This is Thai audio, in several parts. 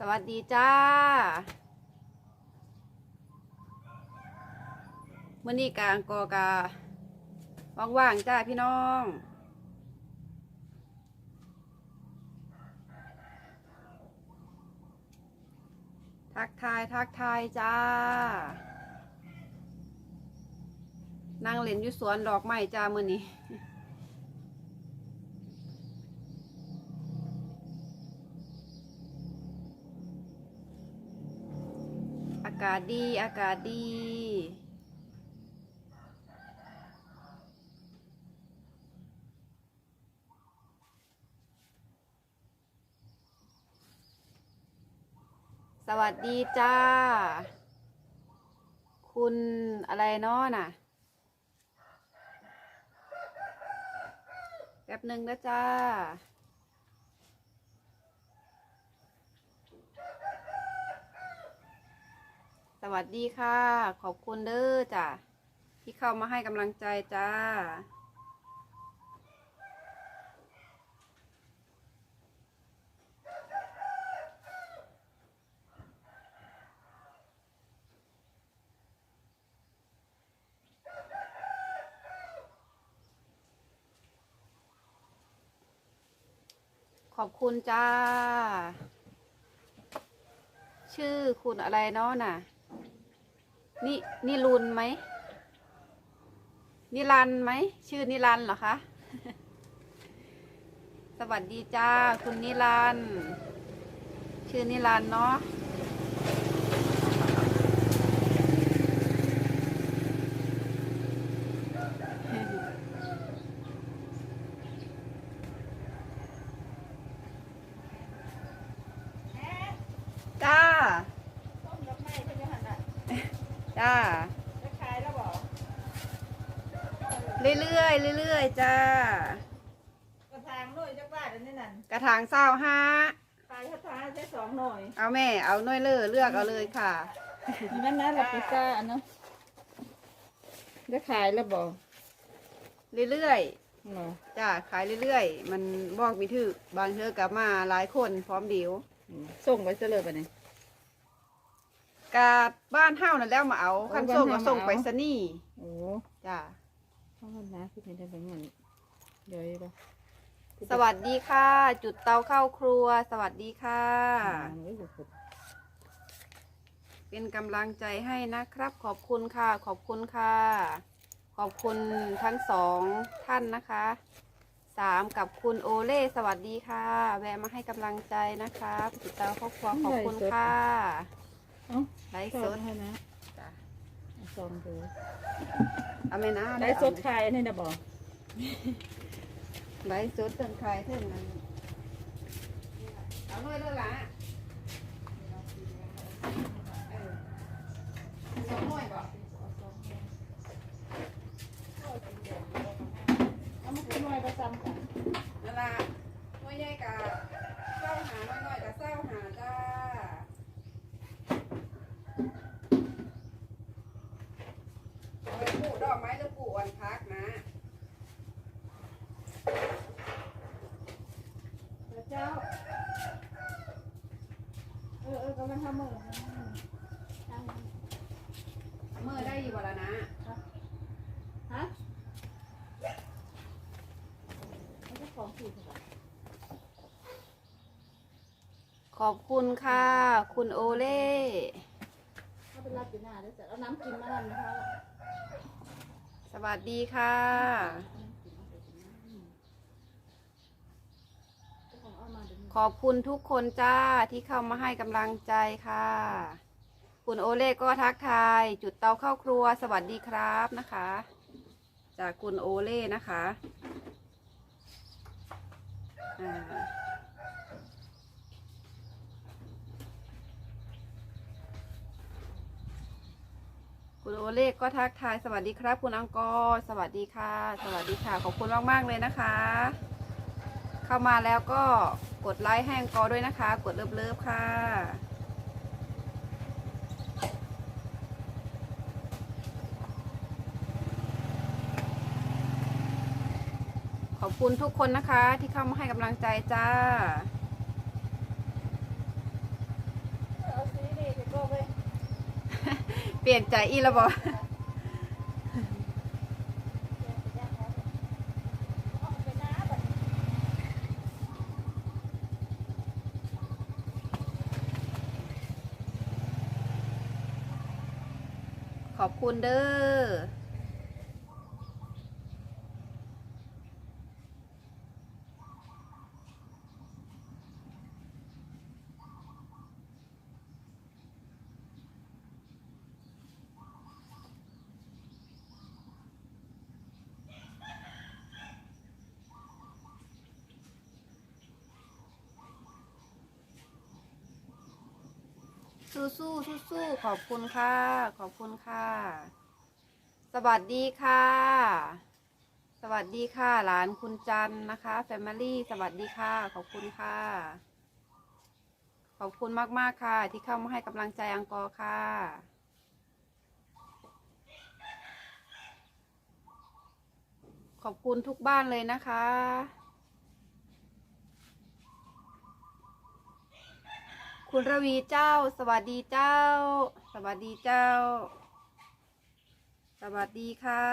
สวัสดีจ้าเมื่อนี้กลางกอกาว่างๆจ้าพี่น้องทักทายทักทายจ้า นั่งเล่นอยู่สวนดอกไม้จ้ามื่อนี้ากาศดี อากาศดี สวัสดีจ้า คุณอะไรเนาะน่ะ แป๊บหนึ่งนะจ้า วัสดีค่ะ ขอบคุณเด้อจ้ะที่เข้ามาให้กำลังใจจ้า ขอบคุณจ้า ชื่อคุณอะไรเนาะน่ะ นี่นี่รุนไหมนิรันไหมชื่อนิรันเหรอคะ สวัสดีจ้า คุณนิรัน ชื่อนิรันเนาะ จ้า จ้า เรื่อยๆเรื่อยๆจ้า กระถางหน่อยจักบาทอันนี้นั่นกระถางเศร้าห้าขายกระถางแค่สองหน่อยเอาแม่ เอาหน้อยเลือเลือกเอาเลยค่ะงั้นนะเราไปซ่าอันเนาะจะขายแล้วบอกเรื่อยเหรอๆจ้าขายเรื่อยๆ มันบอกวิถือบางเธอกลับมาหลายคนพร้อมเดียวส่งไปเสลยไปไหนกาบ้านเฮ้านั่นแล้วมาเอาโอ้คันส่งบ้านก็เฮ้าส่งมาเอาไปสนี่โอ้จ้า ข้าวน้าพี่เป็นได้แบบนั้นเดี๋ยวปะสวัสดีค่ะ จุดเตาเข้าครัว สวัสดีค่ะ เป็นกำลังใจให้นะครับ ขอบคุณค่ะ ขอบคุณค่ะ ขอบคุณทั้งสองท่านนะคะสามกับคุณโอเล่สวัสดีค่ะ แวะมาให้กำลังใจนะครับติดตามครอบครัวขอบคุณค่ะเอ้าไลฟ์สสดดให้นะ จ้ะสองดูเอาไหมนะได้สดขายอันนี้นะบอกไลฟ์สดเติมใครเท่านั้นเอาด้วยด้วยละเออสองหน่วยก่อนเอามาขึ้นหน่อยประจำกันนั่นละน้อยใหญ่กะเศร้าหาน้อยน้อยกะเศร้าหาจ้าเอาไปปลูก ดอกไม้หรือปลูกวันพักนะพระเจ้า เออเออกำลังทำเมือเมื่อได้อยู่บ่ละนะฮะไม่ใช่ของผิดหรอขอบคุณค่ะ คุณโอเล่ ถ้าเป็นรับอยู่หน้าด้วยจ้ะเอาน้ำกินมาทำนะคะ วัสดีค่ะ ขอบคุณทุกคนจ้าที่เข้ามาให้กำลังใจค่ะ คุณโอเล่ก็ทักทาย จุดเตาเข้าครัว สวัสดีครับนะคะ จากคุณโอเล่นะคะอ่า คุณโอเล่ก็ทักทาย สวัสดีครับ คุณอังกอร์สวัสดีค่ะ สวัสดีค่ะ ขอบคุณมาก ๆ เลยนะคะ เข้ามาแล้วก็กดไลค์ให้อังกอร์ด้วยนะคะ กดเลิฟๆค่ะ ขอบคุณทุกคนนะคะที่เข้ามาให้กำลังใจจ้า เปลี่ยนใจอีแล้วบอขอบคุณเด้อ สู้สู้สู้สู้ๆขอบคุณค่ะ ขอบคุณค่ะ สวัสดีค่ะ สวัสดีค่ะ หลานคุณจันนะคะแฟมิลี่สวัสดีค่ะ ขอบคุณค่ะ ขอบคุณมาก ๆ ค่ะ ที่เข้ามาให้กำลังใจอังกอร์ค่ะขอบคุณทุกบ้านเลยนะคะ คุณระวีเจ้า สวัสดีเจ้า สวัสดีเจ้า สวัสดีค่ะ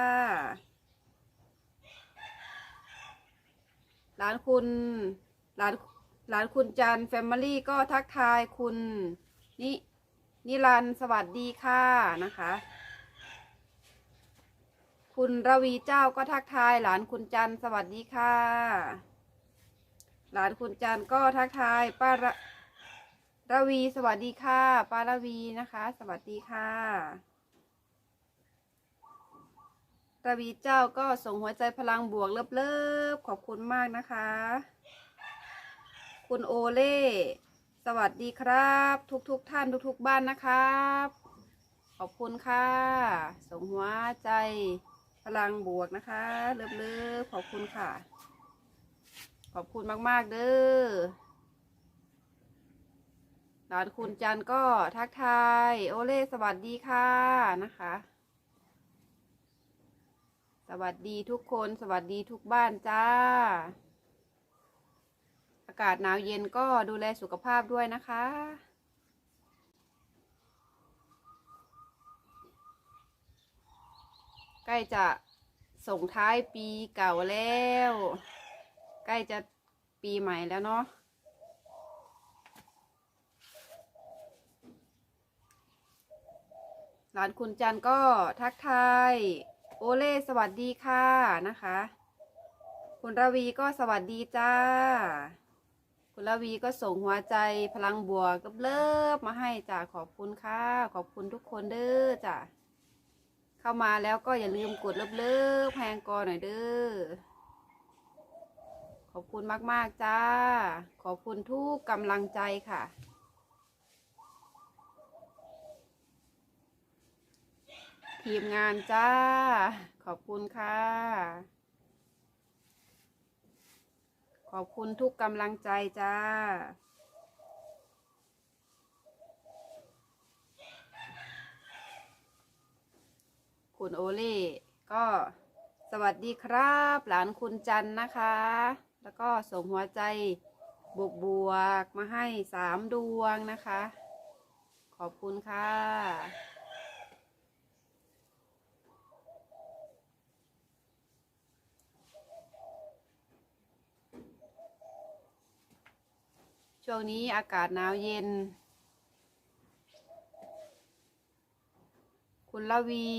หลานคุณหลานหลานคุณจันแฟมิลี่ก็ทักทายคุณนินิรันสวัสดีค่ะนะคะ คุณระวีเจ้าก็ทักทาย หลานคุณจันสวัสดีค่ะ หลานคุณจันก็ทักทายป้า ระวีสวัสดีค่ะป้าระวีนะคะ สวัสดีค่ะระวีเจ้าก็ส่งหัวใจพลังบวกเลิฟๆขอบคุณมากนะคะ คุณโอเล่สวัสดีครับ ทุกๆทท่านทุกๆบ้านนะครับ ขอบคุณค่ะ ส่งหัวใจพลังบวกนะคะเลิฟๆขอบคุณค่ะ ขอบคุณมากๆเด้อ หลานคุณจันก็ทักทาย โอเล่สวัสดีค่ะนะคะ สวัสดีทุกคนสวัสดีทุกบ้านจ้า อากาศหนาวเย็นก็ดูแลสุขภาพด้วยนะคะใกล้จะส่งท้ายปีเก่าแล้ว ใกล้จะปีใหม่แล้วเนาะ หลานคุณจันก็ทักทาย โอเล่สวัสดีค่ะนะคะ คุณระวีก็สวัสดีจ้า คุณระวีก็ส่งหัวใจพลังบวกกับเลิฟมาให้จ้าขอบคุณค่ะ ขอบคุณทุกคนเด้อจ้ะเข้ามาแล้วก็อย่าลืมกดเลิฟเลิฟแพงกอหน่อยเด้อขอบคุณมาก ๆ จ้า ขอบคุณทุกกำลังใจค่ะ ทีมงานจ้า ขอบคุณค่ะ ขอบคุณทุกกำลังใจจ้า คุณโอเล่ก็สวัสดีครับ หลานคุณจันนะคะ แล้วก็ส่งหัวใจบวกบวกมาให้สามดวงนะคะ ขอบคุณค่ะ ช่วงนี้อากาศหนาวเย็น คุณละวี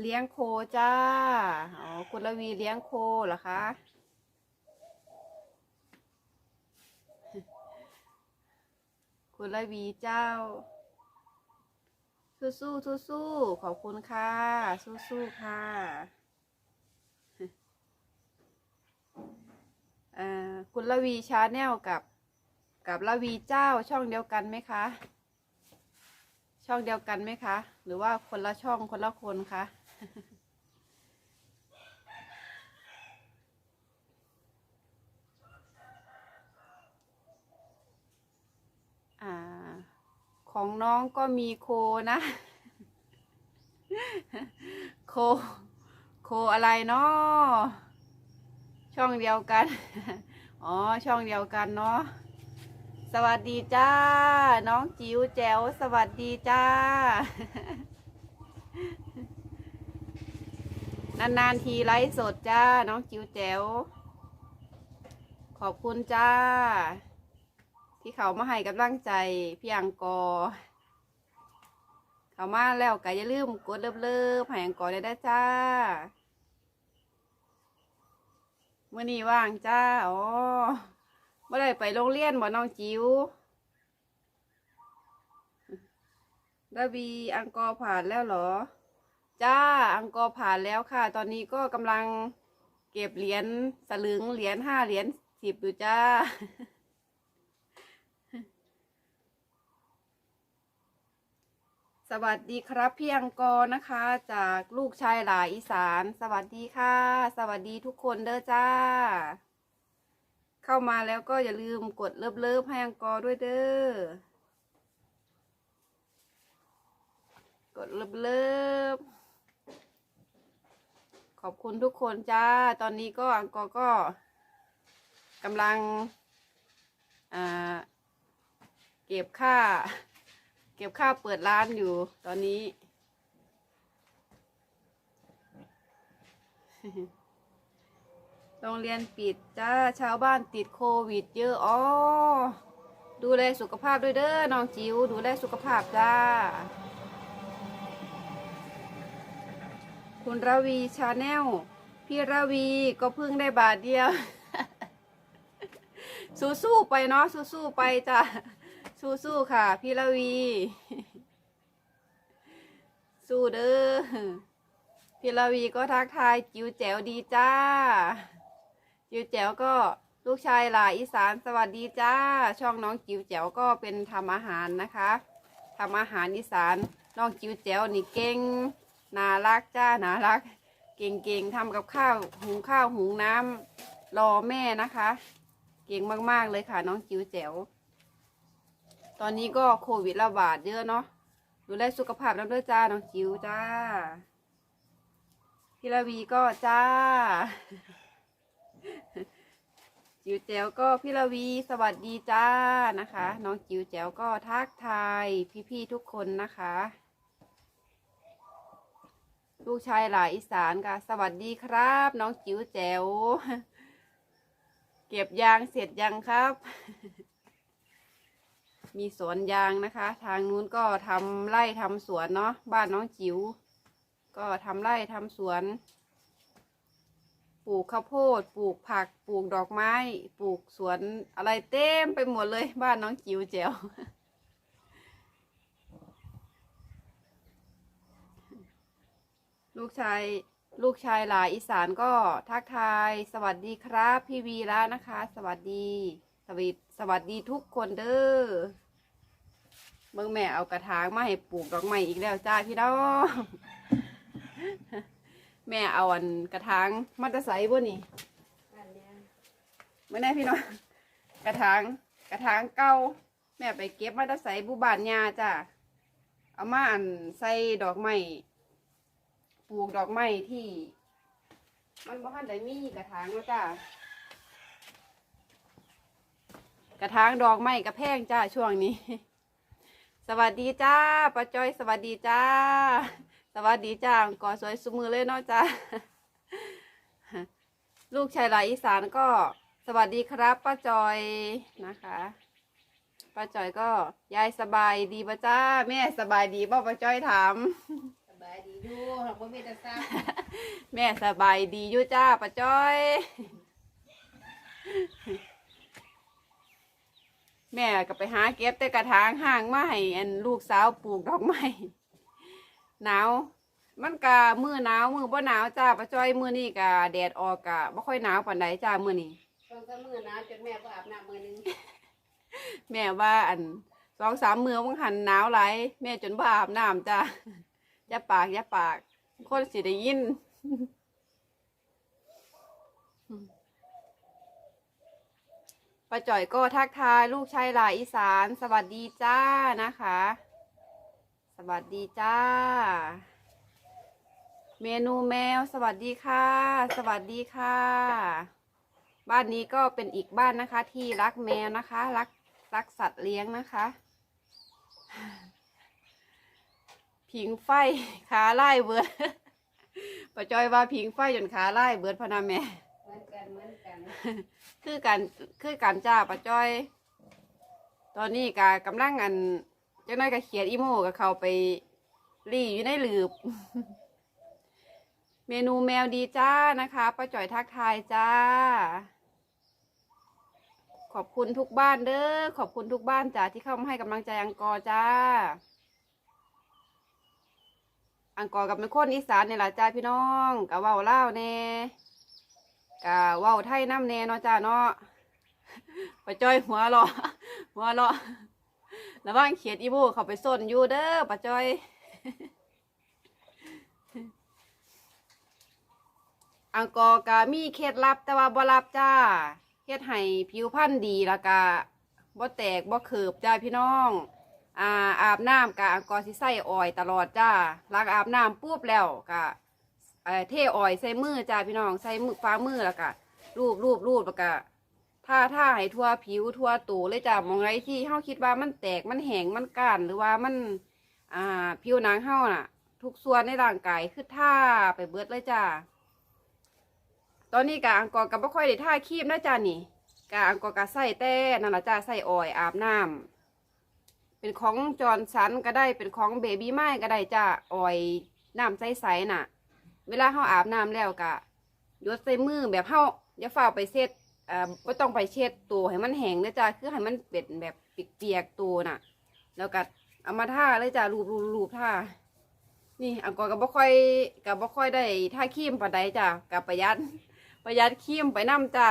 เลี้ยงโคจ้า อ๋อ คุณละวีเลี้ยงโคเหรอคะ คุณละวีเจ้า สู้สู้สู้สู้ๆขอบคุณค่ะ สู้สู้ๆค่ะ อ่า คุณละวีชาแนลกับกับละวีเจ้าช่องเดียวกันไหมคะ ช่องเดียวกันไหมคะ หรือว่าคนละช่องคนละคนคะของน้องก็มีโคนะ โค โคอะไรเนาะ ช่องเดียวกัน อ๋อ ช่องเดียวกันเนาะ สวัสดีจ้า น้องจิ๋วแจ๋ว สวัสดีจ้า นานๆทีไลฟ์สดจ้า น้องจิ๋วแจ๋ว ขอบคุณจ้า ที่เขามาให้กำลังใจพี่อังกอเขามาแล้วก็อย่าลืมกดเลิฟเลิฟให้อังกอได้จ้า เมื่อนี้ว่างจ้า อ๋อเมื่อไรไปโรงเรียนบ่น้องจิ๋วดาบีอังกอร์ผ่านแล้วเหรอ จ้า อังกอร์ผ่านแล้วค่ะ ตอนนี้ก็กำลังเก็บเหรียญสลึงเหรียญห้าเหรียญสิบอยู่จ้า สวัสดีครับพี่อังกอร์นะคะ จากลูกชายหลาอีสาน สวัสดีค่ะ สวัสดีทุกคนเด้อจ้า เข้ามาแล้วก็อย่าลืมกดเลิฟเลิฟให้อังกอร์ด้วยเด้อกดเลิฟเลิฟขอบคุณทุกคนจ้า ตอนนี้ก็อังกอร์ก็กำลังเก็บค่า เก็บค่าวเปิดร้านอยู่ตอนนี้ โรงเรียนปิดจ้าชาวบ้านติดโควิด เยอะอ๋อดูแลสุขภาพด้วยเด้อน้องจิ๋วดูแลสุขภาพจ้า คุณระวีชาแนลพี่ระวีก็เพิ่งได้บาทเดียว สู้ๆไปเนาะสู้ๆไปจ้า สู้ๆค่ะ พี่ละวี สู้เด้อพี่ละวีก็ทักทายจิวแจ๋วดีจ้า จิวแจ๋วก็ลูกชายหลาอีสานสวัสดีจ้า ช่องน้องจิวแจ๋วก็เป็นทำอาหารนะคะทำอาหารอีสานน้องจิวแจ๋วนี่เก่งน่ารักจ้าน่ารัก เก่งๆทำกับข้าวหุงข้าวหุงน้ำรอแม่นะคะ เก่งมากๆเลยค่ะ น้องจิวแจ๋ว ตอนนี้ก็โควิดระบาดเยอะเนาะดูแลสุขภาพน้ำด้วยจ้า น้องจิ๋วจ้า พี่ระวีก็จ้า จิ๋วแจ๋วก็พี่ระวีสวัสดีจ้านะคะ น้องจิ๋วแจ๋วก็ทักทายพี่ๆทุกคนนะคะ ลูกชายหลายอีสานค่ะ สวัสดีครับ น้องจิ๋วแจ๋ว เก็บยางเสร็จยังครับ มีสวนยางนะคะ ทางนู้นก็ทำไร่ทำสวนเนาะบ้านน้องจิ๋วก็ทำไร่ทำสวน ปลูกข้าวโพด ปลูกผัก ปลูกดอกไม้ ปลูกสวนอะไรเต็มไปหมดเลย บ้านน้องจิ๋วแจ๋วลูกชายลูกชายหลาอีสานก็ทักทาย สวัสดีครับ พี่วีระนะคะสวัสดีสวัสดี สวัสดีทุกคนเด้อ เบิ่งแม่เอากระถางมาให้ปลูกดอกไม้อีกแล้วจ้าพี่น้องแม่เอาอันกระถางมาจะใส่บ่นี่ไม่แน่พี่น้องกระถางกระถางเก่าแม่ไปเก็บมาจะใส่บุบานยาจ้าเอามาอันใส่ดอกไม้ปลูกดอกไม้ที่ มันบ่ทันได้มีกระถางแล้วจ้ากระถางดอกไม้กระแพงจ้าช่วงนี้ สวัสดีจ้าป้าจ้อยสวัสดีจ้า สวัสดีจ้าก่อสวยสุมือเลยเนาะจ้าลูกชายหลายอีสานก็สวัสดีครับป้าจอยนะคะป้าจอยก็ยายสบายดีป่ะจ้า แม่สบายดีป่ะป้าจ้อยถามสบายดีดูหากว่ามีแต่ซ้แม่สบายดีอยู่จ้าป้าจ้อย แม่ก็ไปหาเก็บแต่กระถางห่างมาให้อันลูกสาวปลูกดอกไม้หนาวมันกะมือหนาวมือบ่หนาวจ้าป้าจ้อยมือนี่กะแดดออกกะบ่ค่อยหนาวปานใดจ้ามือนี่ำต้องก็มือหนาวจนแม่ก็อาบน้ำมือนึงแม่ว่าอันสองสามมือมึงหันหนาวไหลายแม่จนบ่อาบน้ำจ้าอย่าปากอย่าปาก คนสิได้ยิน ป้าจ่อยก็ทักทายลูกชายหลายอีสาน สวัสดีจ้านะคะ สวัสดีจ้า เมนูแมวสวัสดีค่ะ สวัสดีค่ะ บ้านนี้ก็เป็นอีกบ้านนะคะ ที่รักแมวนะคะ รักรักสัตว์เลี้ยงนะคะ ผิงไฟขาไล่เบิดปะจอยว่าผิงไฟจนขาไล่เบิดพนาแม่ เหมือนกันคือการคือการจ้าปะจ้อย ตอนนี้กากำลังอันจ้าน้อยก็เขียนอีโมกับเขาไปรีอยู่ในหลืบ เมนูแมวดีจ้านะคะป้าจ่อยทักทายจ้า ขอบคุณทุกบ้านเด้อขอบคุณทุกบ้านจ้าที่เข้ามาให้กำลังใจอังกอร์จ้า อังกอร์กับเป็นคนอีสานเนี่ยล่ะจ้าพี่น้องกะเว้าเล่าวแน่ ว้าไทยน้ำแน่เนาะจ้าเนาะปจ้อยหัวราะหัวราะระว่างเขียดอีโบเขาไปส้นอยู่เด้อปะจ้อย อังกอร์กะมีเคล็ดลับแต่ว่าบ่ลับจ้าเฮ็ดให้ผิวพรรณดีแล้วก็บ่แตกบ่เขิบจ้าพี่น้องอ่าอาบน้ำกะอังกอร์สิใส่ออยตลอดจ้าหลังอาบน้ำปุ๊บแล้วกะ เอ่อเทออยใส่มือจ้าพี่น้องใส่มือฟ้ามือแล้วก็รูปรูปรูปแล้วก็ท่าท่าให้ทั่วผิวทั่วตัวเลยจ้ามองไรที่เฮาคิดว่ามันแตกมันแห้งมันก้านหรือว่ามันอ่าผิวหนังเฮาน่ะ ทุกส่วนในร่างกายคือท่าไปเบิดเลยจ้าตอนนี้กะอังกอร์กับบ่ค่อยได้ท่าครีมนะจ้านี่กะอังกอร์กะใส่แต่นั่นละจ้าใส่ออยอาบน้ำเป็นของจอร์นสันก็ได้เป็นของเบบี้ไม้ก็ได้จ้าออยน้ำใสๆน่ะ เวลาเขาอาบน้ำแล้วกะยดใส่มือแบบเขาอย่าฝ้าไปเช็ดเอ่อไม่ต้องไปเช็ดตัวให้มันแห้งนะจ๊ะคือให้มันเป็นแบบเปียกๆตัวน่ะ แล้วก็เอามาท่าเลยจ้ะรูปรูปรูปท่านี่อังกอร์กับบ่ค่อยกับบ่ค่อยได้ท่าครีมปานใดจ้ะกับประหยัดประหยัดครีมไปนํจ้ะ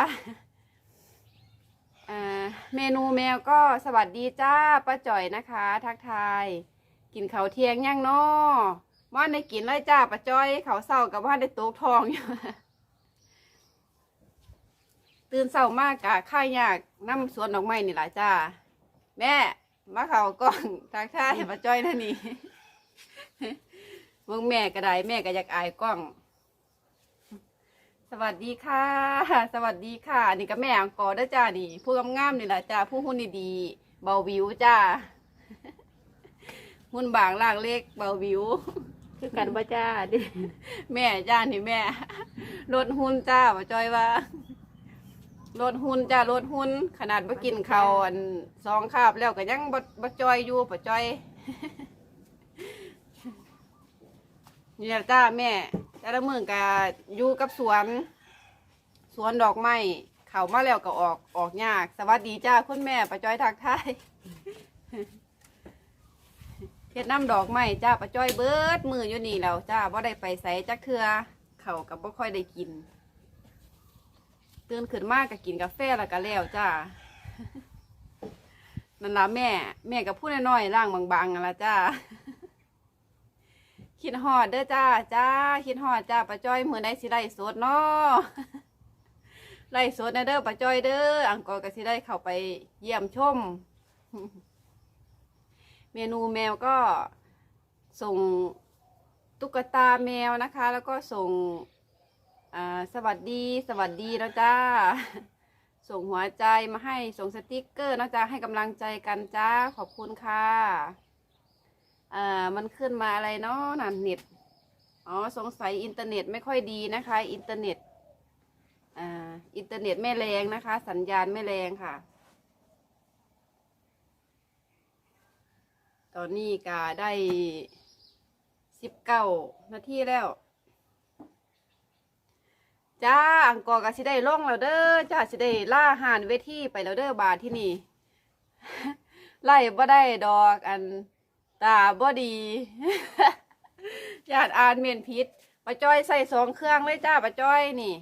อ่าเมนูแมวก็สวัสดีจ้าป้าจ่อยนะคะ ทักทาย กินข้าวเที่ยงยังนาะบ้านได้กินเลยจ้าปะจ้อยเขาวเศร้ากับบ้านได้โต๊กทองอยู่ตื่นเศร้ามากกะข้ายากน้ำสวนดอกไม้นี่หละจ้า แม่มาเขากล้องทักทายปะจ้อยนั่นนี่มึงแม่ก็ได้แม่ก็อยากอายกล้อง สวัสดีค่ะ สวัสดีค่ะ นี่ก็แม่อังกอร์เด้อจ้านี่ ผู้งามๆนี่แหละจ้าผู้หุ่นดีๆเบาวิวจ้า หุ่นบางล่างเล็กเบาวิว คือกันบ่จ้าดิแม่จ้านี่แม่ลดหุ่นจ้าบ่จอยว่าลดหุ่นจ้าลดหุ่นขนาดบ่กินข้าวอันสองคาบแล้วก็ยังบ่บ่จอยอยู่บ่จอยนี่แหละจ้าแม่แต่ละมื้อก็อยู่กับสวน สวนดอกไม้เข้ามาแล้วก็ออกออกยาก สวัสดีจ้าคุณแม่ป้าจอยทักทาย เฮ็ดน้ำดอกไม้จ้าป้าจ้อยเบิดมืออยู่นี่แล้วจ้าบ่ได้ไปใส่จักเทือเขากับบ่ค่อยได้กินตื่นขึ้นมากก็กินกาแฟแล้วก็แล้วจ้านั่นละแม่ แม่กับผู้น้อยๆร่างบางๆนั่นละจ้าคิดฮอดเด้อจ้าจ้าคิดฮอดจ้าป้าจ้อยมือใดสิได้สดเนาะไล่สดนะเด้อป้าจ้อยเด้ออังกอร์ก็สิได้เข้าไปเยี่ยมชม เมนูแมวก็ส่งตุ๊กตาแมวนะคะ แล้วก็ส่งสวัสดีสวัสดีแล้วจ้า ส่งหัวใจมาให้ส่งสติกเกอร์นะจ๊ะให้กำลังใจกันจ้าขอบคุณค่ะอ่ามันขึ้นมาอะไรเนาะนั่นเน็ตอ๋อสงสัยอินเทอร์เน็ตไม่ค่อยดีนะคะ อินเทอร์เน็ตอ่าอินเทอร์เน็ตไม่แรงนะคะ สัญญาณไม่แรงค่ะ ตอนนี้ก็ได้สิบเก้านาทีแล้ว จ้าอังกอร์ก็สิได้ล่องแล้วเด้อจ้าสิได้ล่าหานเวทีไปแล้วเด้อบาทที่นี่ ไล่บ่ได้ดอกอันตาบ่ดีญาติอ่านเมียนพิษปะจ้อยใส่สองเครื่องเลยจ้าปะจ้อยนี่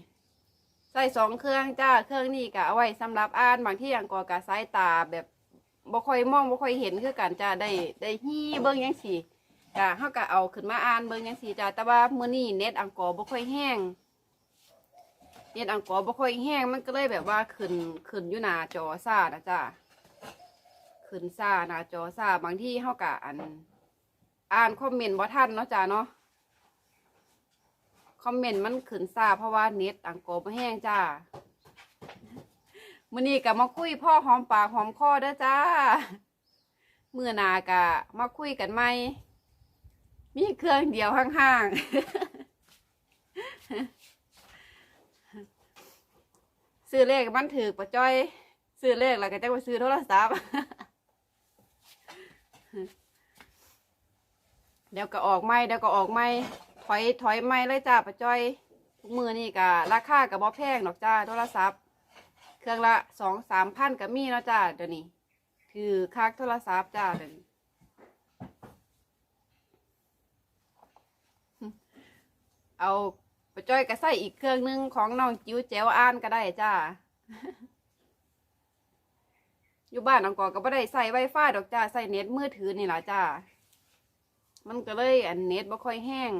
ใส่สองเครื่องจ้าเครื่องนี้ก็เอาไว้สำหรับอ่านบางที่อังกอร์ก็สายตาแบบ บ่ค่อยมองบ่ค่อยเห็นคือกันจ้าได้ได้ฮี้เบิ่งยังสีจ้าเฮาก็เอาขึ้นมาอ่านเบิ่งยังสีจ้าแต่ว่ามื้อนี้เน็ตอังกอร์บ่ค่อยแห้งเน็ตอังกอร์บ่ค่อยแห้งมันก็เลยแบบว่าขึ้นขึ้นอยู่หน้าจอซ่านะจ้าขึ้นซ่าหน้าจอซ่าบางที่เฮากะอัน อ่านคอมเมนต์บ่ทันเนาะจ้าเนาะคอมเมนต์มันขึ้นซ่าเพราะว่าเน็ตอังกอร์บ่แห้งจ้า มื้อนี้ก็มาคุยพ่อหอมปากหอมคอเด้อจ้าเมื้อนาก็มาคุยกันใหมมีเครื่องเดียวห่างๆซื้อเลขมันถือปะจ้อยซื้อเลขแล้วก็จะไปซื้อโทรศัพท์เดี๋ยวก็ออกไม่เดี๋ยวก็ออกไม่ถอยถอยไม่เลยจ้าปะจ้อยทุกมือนี่ก็ราคากับบ่แพงดอกจ้าโทรศัพท์ เครื่องละสองสามพันก็มีเนาะจ้าเดี๋ยวนี้ ถือค่าโทรศัพท์จ้าเดี๋ยวนี้เอาปจ้อยก็ใส่อีกเครื่องหนึงของน้องจิ๋วแจ๋วอ่านก็ได้จ้า อยู่บ้านน้องกอก็บ่ได้ใส่ไวไฟดอกจ้าใส่เน็ตมือถือนี่แหละจ้า มันก็เลยอันเน็ตบ่ค่อยแห้ง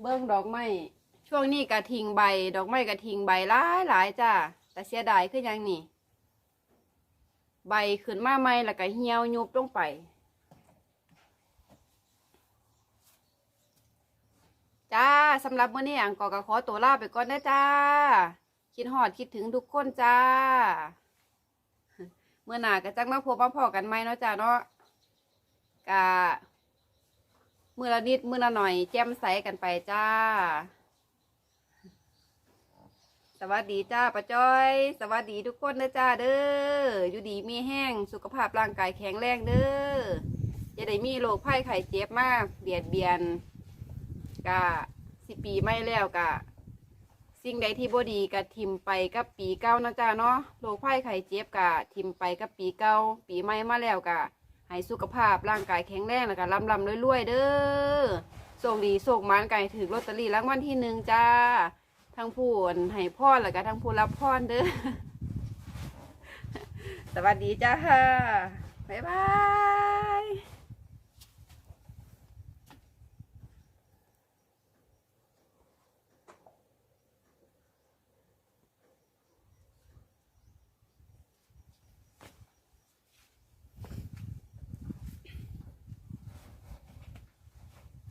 เบิ้งดอกไม้ช่วงนี้กระทิงใบ ดอกไม้กระทิงใบหลายหลายจ้าแต่เสียดายคือหยังนี่ ใบขึ้นมาใหม่แล้วก็เหี่ยวยุบลงไปจ้าสำหรับมื้อนี้อังกอก็ขอตัวลาไปก่อนนะจ้า คิดฮอดคิดถึงทุกคนจ้า เมื่อหนาก็จังมาพบมาพอกันไหมเนาะจ้าเนาะกะ มือละนิดมือละหน่อย แจ่มใสกันไปจ้า สวัสดีจ้าป้าจ้อย สวัสดีทุกคนนะจ้าเด้ออยู่ดีมีแห้งสุขภาพร่างกายแข็งแรงเด้อจะได้มีโรคภัยไข้เจ็บมาก เบียดเบียนกะสิปีไม่แล้วกะสิ่งใดที่บ่ดีกะทิมไปกับปีเก่านะจ๊ะเนาะโรคภัยไข้เจ็บกะทิมไปกับปีเก่าปีใหม่มาแล้วกะ ให้สุขภาพร่างกายแข็งแรงแล้วก็ลำลำรวยๆเด้อโชคดีโชคมานไก่ถือลอตเตอรี่รางวัลที่หนึ่งจ้า ทั้งผู้ให้พรแล้วก็ทั้งผู้รับพรเด้อ สวัสดีจ้าบ๊ายบาย